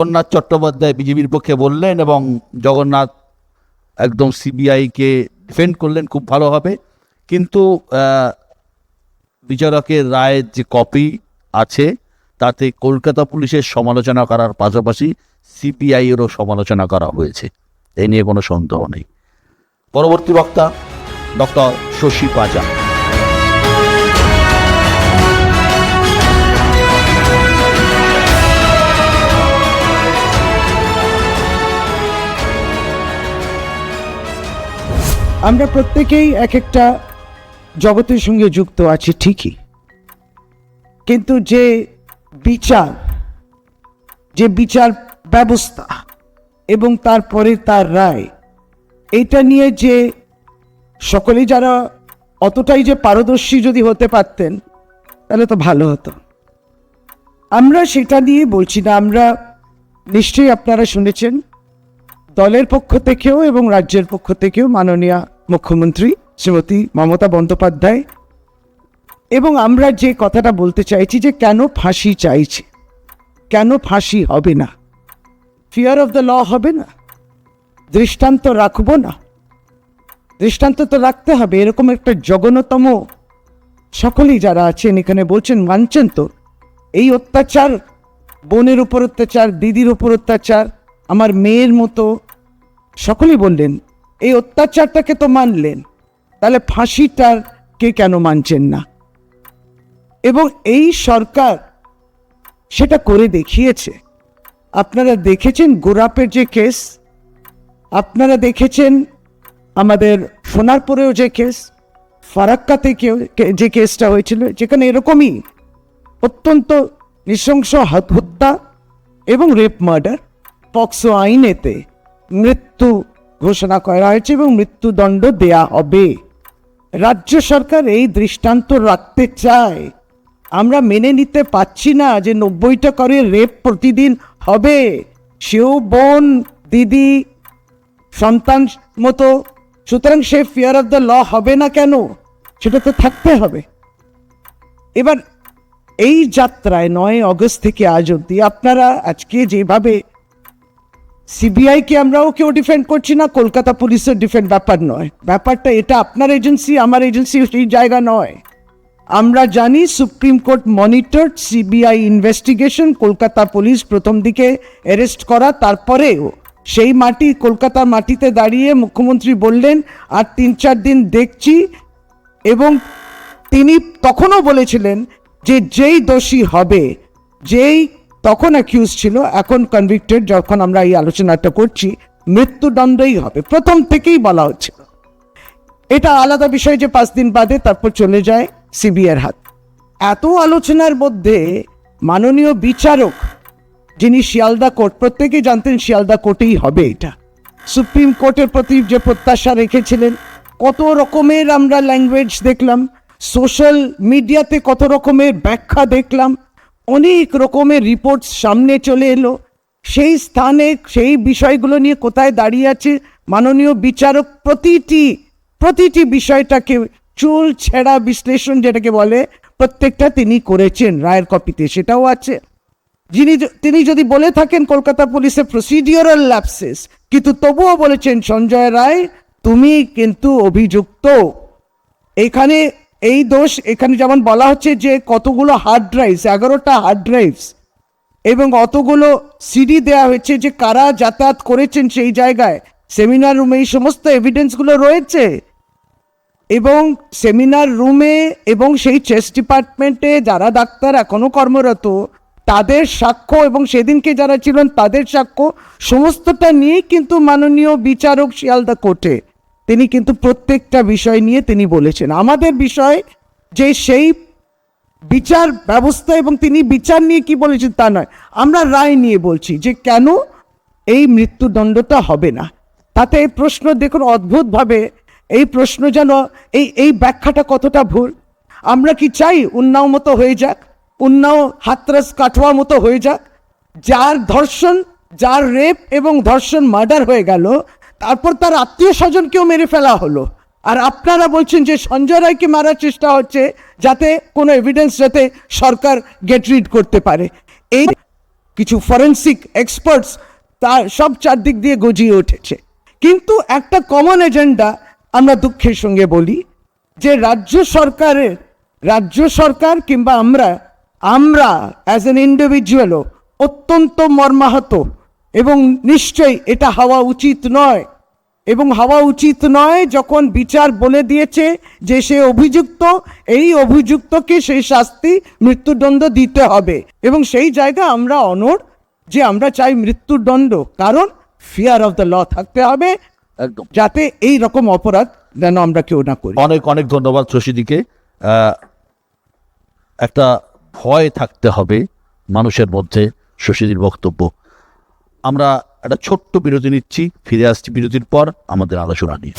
জগন্নাথ চট্টোপাধ্যায় বিজেপির পক্ষে বললেন এবং জগন্নাথ একদম সিবিআইকে ডিফেন্ড করলেন, খুব ভালো হবে। কিন্তু বিচারকের রায়ের যে কপি আছে, তাতে কলকাতা পুলিশের সমালোচনা করার পাশাপাশি সিপিআইয়েরও সমালোচনা করা হয়েছে। এই নিয়ে কোনো সন্দেহ নেই। পরবর্তী বক্তা, ডক্টর শশী পাজা আমরা প্রত্যেকেই এক একটা জগতের সঙ্গে যুক্ত আছি ঠিকই। কিন্তু যে বিচার যে বিচার ব্যবস্থা এবং তারপরে তার রায়, এটা নিয়ে যে সকলেই যারা অতটাই যে পারদর্শী যদি হতে পারতেন, তাহলে তো ভালো হতো। আমরা সেটা নিয়ে বলছি না, আমরা নিশ্চয়ই আপনারা শুনেছেন দলের পক্ষ থেকেও এবং রাজ্যের পক্ষ থেকেও মাননীয় মুখ্যমন্ত্রী শ্রীমতী মমতা বন্দ্যোপাধ্যায়। এবং আমরা যে কথাটা বলতে চাইছি যে কেন ফাঁসি চাইছে, কেন ফাঁসি হবে না? ফিয়ার অফ দ্য ল হবে না? দৃষ্টান্ত রাখব না? দৃষ্টান্ত তো রাখতে হবে, এরকম একটা জঘন্যতম সকলেই যারা আছেন এখানে বলছেন, মানছেন তো। এই অত্যাচার, বোনের উপর অত্যাচার, দিদির উপর অত্যাচার, আমার মেয়ের মতো সকলেই বললেন, এই অত্যাচারটাকে তো মানলেন, তাহলে ফাঁসিটার কে কেন মানছেন না? এবং এই সরকার সেটা করে দেখিয়েছে। আপনারা দেখেছেন গোরাপের যে কেস? আপনারা দেখেছেন আমাদের সোনারপুরেও যে কেস? ফারাক্কাতে কেউ যে কেসটা হয়েছিল, যেখানে এরকমই অত্যন্ত নৃশংস হত- হত্যা এবং রেপ মার্ডার পক্সো আইনেতে মৃত্যু ঘোষণা করা হয়েছে এবং মৃত্যুদণ্ড দেয়া হবে। রাজ্য সরকার এই দৃষ্টান্ত রাখতে চায়। আমরা মেনে নিতে পাচ্ছি না যে নব্বইটা করে রেপ প্রতিদিন হবে। সেও বোন, দিদি, সন্তান মতো। সুতরাং সে ফিয়ার অফ দ্য ল হবে না কেন? সেটা তো থাকতে হবে। এবার এই যাত্রায় নয় অগস্ট থেকে আজ অবধি আপনারা আজকে যেভাবে সিবিআইকে আমরাও কেউ ডিফেন্ড করছি না, কলকাতা পুলিশের ডিফেন্ড ব্যাপার নয়। ব্যাপারটা এটা, আপনার এজেন্সি আমার এজেন্সি সেই জায়গা নয়। আমরা জানি supreme court monitor CBI investigation Kolkata police প্রথম দিকে অ্যারেস্ট করা, তারপরেও সেই মাটি, কলকাতার মাটিতে দাঁড়িয়ে মুখ্যমন্ত্রী বললেন, আর তিন চার দিন দেখছি। এবং তিনি তখনও বলেছিলেন যে যেই দোষী হবে, যেই তখন অ্যাকিউজ ছিল, এখন কনভিক্টেড যখন আমরা এই আলোচনাটা করছি, মৃত্যুদণ্ডই হবে। প্রথম থেকেই বলা হচ্ছিল এটা আলাদা বিষয় যে পাঁচ দিন বাদে তারপর চলে যায় সিবিআইয়ের হাত। এত আলোচনার মধ্যে মাননীয় বিচারক, যিনি শিয়ালদা কোর্ট, প্রত্যেকেই জানতেন শিয়ালদা কোর্টেই হবে এটা। সুপ্রিম কোর্টের প্রতি যে প্রত্যাশা রেখেছিলেন, কত রকমের আমরা ল্যাঙ্গুয়েজ দেখলাম সোশ্যাল মিডিয়াতে কত রকমের ব্যাখ্যা দেখলাম অনেক রকমের রিপোর্ট সামনে চলে এলো। সেই স্থানে সেই বিষয়গুলো নিয়ে কোথায় দাঁড়িয়ে আছে মাননীয় বিচারক প্রতিটি প্রতিটি বিষয়টাকে চুল ছেঁড়া বিশ্লেষণ যেটাকে বলে, প্রত্যেকটা তিনি করেছেন রায়ের কপিতে সেটাও আছে। যিনি তিনি যদি বলে থাকেন কলকাতা পুলিশের প্রসিডিওরাল ল্যাপসেস কিন্তু তবুও বলেছেন সঞ্জয় রায়, তুমি কিন্তু অভিযুক্ত। এখানে এই দোষ এখানে যেমন বলা হচ্ছে যে কতগুলো হার্ড ড্রাইভস এগারোটা হার্ড ড্রাইভস এবং অতগুলো সিডি দেওয়া হয়েছে যে কারা যাতায়াত করেছেন সেই জায়গায়। সেমিনার রুমে এই সমস্ত এভিডেন্সগুলো রয়েছে। এবং সেমিনার রুমে এবং সেই চেস্ট ডিপার্টমেন্টে যারা ডাক্তার এখনও কর্মরত, তাদের সাক্ষ্য এবং সেদিনকে যারা ছিলেন তাদের সাক্ষ্য সমস্তটা নিয়ে কিন্তু মাননীয় বিচারক শিয়ালদা কোর্টে। তিনি কিন্তু প্রত্যেকটা বিষয় নিয়ে তিনি বলেছেন। আমাদের বিষয় যে সেই বিচার ব্যবস্থা এবং তিনি বিচার নিয়ে কি বলেছেন তা নয়। আমরা রায় নিয়ে বলছি যে কেন এই মৃত্যুদণ্ডটা হবে না। তাতে এই প্রশ্ন দেখুন, অদ্ভুতভাবে এই প্রশ্ন যেন এই এই ব্যাখ্যাটা কতটা ভুল। আমরা কি চাই উন্নাও মতো হয়ে যাক, উন্নাও হাতরাস কাঠোয়া মতো হয়ে যাক? যার ধর্ষণ, যার রেপ এবং ধর্ষণ, মার্ডার হয়ে গেল তারপর তার আত্মীয় স্বজনকেও মেরে ফেলা হলো। আর আপনারা বলছেন যে সঞ্জয় রায়কে মারার চেষ্টা হচ্ছে যাতে কোনো এভিডেন্স যাতে সরকার গেট রিড করতে পারে। এই কিছু ফরেন্সিক এক্সপার্টস তার সব চারদিক দিয়ে গজিয়ে উঠেছে। কিন্তু একটা কমন এজেন্ডা আমরা দুঃখের সঙ্গে বলি যে রাজ্য সরকারের, রাজ্য সরকার কিংবা আমরা আমরা অ্যাজ এন ইন্ডিভিজুয়ালও অত্যন্ত মর্মাহত এবং নিশ্চয়ই এটা হওয়া উচিত নয়। এবং হওয়া উচিত নয় যখন বিচার বলে দিয়েছে যে সে অভিযুক্ত এই অভিযুক্তকে সেই শাস্তি মৃত্যুদণ্ড দিতে হবে। এবং সেই জায়গা আমরা অনর যে আমরা চাই মৃত্যুদণ্ড। কারণ ফিয়ার অফ দ্য ল থাকতে হবে একদম। যাতে এই রকম অপরাধ যেন আমরা কেউ না করি। অনেক অনেক ধন্যবাদ শশীদিকে। একটা ভয় থাকতে হবে মানুষের মধ্যে শশীদির বক্তব্য। আমরা একটা ছোট্ট বিরতি নিচ্ছি ফিরে আসছি বিরতির পর আমাদের আলোচনা নিয়ে।